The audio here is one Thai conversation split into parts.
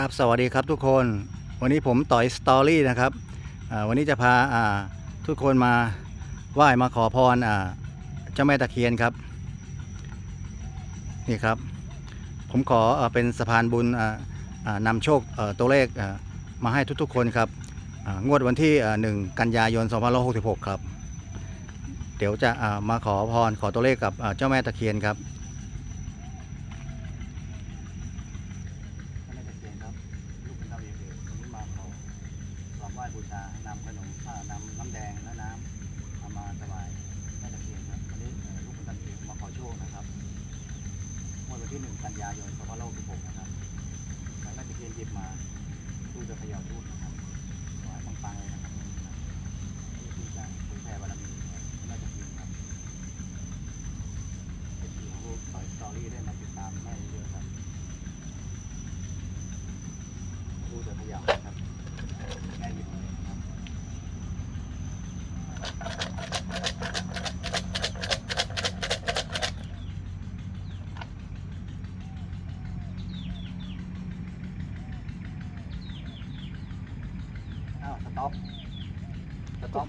ครับสวัสดีครับทุกคน วันนี้ผมต่อยสตอรี่นะครับวันนี้จะพาาทุกคนมาไหว้มาขอพรเจ้าแม่ตะเคียนครับ นี่ครับ ผมขอเอ่อเป็นสะพานบุญนำโชคตัวเลขมาให้ทุกๆคนครับงวดวันที่อ่า1กันยายน 2566 ครับ เดี๋ยวจะามาขอพรขอตัวเลขกับเจ้าแม่ตะเคียนครับ แม่ตะเคียนครับลูกเป็นดาวเอกเอกวันนี้มาขอกราบไหว้บูชา นำนมอ่านำน้ำแดงและน้ำเอามาถวายแม่ตะเคียนครับวันนี้เอ่อลูกคุณตะเคียนมาขอโชคนะครับงวดวันที่หนึ่งกันยายน2566นะครับแม่ตะเคียนหยิบมาตู้จะเขย่าทูตนะครับถวายปังๆเลยนะครับนี่คือจะเผยแผ่บารมีแม่ตะเคียนครับเป็นที่ของลูกต่อยสตอรี่ได้มาติดตามแม่เยอะๆครับ ดูเดือดพยายามนะครับแม่หยิบมาเลยนะครับอ้าว สต็อปสต็อป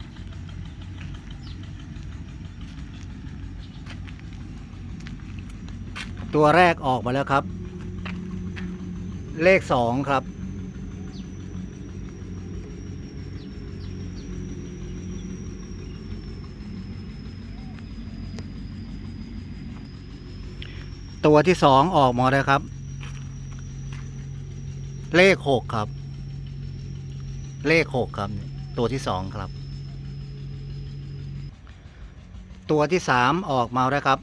ตัวแรกออกมาแล้วครับ เลขสองครับ ตัวที่สองออกมาแล้วครับ เลขหกครับ เลขหกครับ ตัวที่สองครับ ตัวที่สามออกมาแล้วครับ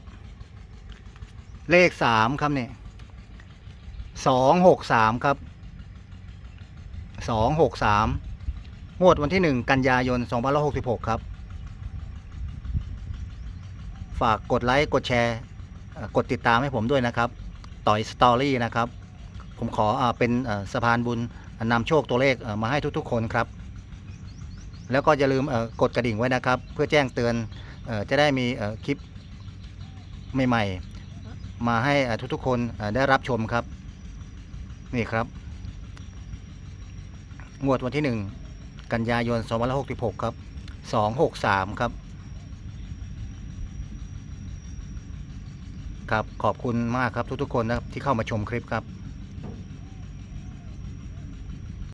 เลขสามครับเนี่ยสองหกสามครับสองหกสามงวดวันที่หนึ่งกันยายนสองพันหกสิบหกครับ ฝากกดไลค์ กดแชร์ กดติดตามให้ผมด้วยนะครับ ต่อยสตอรี่นะครับ ผมขออเป็นสะพานบุญนำโชคตัวเลขมาให้ทุกๆ คนครับ แล้วก็อย่าลืมกดกระดิ่งไว้นะครับ เพื่อแจ้งเตือนจะได้มีคลิปใหม่ๆ มาให้ทุกๆ คนได้รับชมครับ นี่ครับ งวดวันที่ 1 กันยายน2566 ครับ 263 ครับครับขอบคุณมากครับทุกๆคนนะครับที่เข้ามาชมคลิปครับ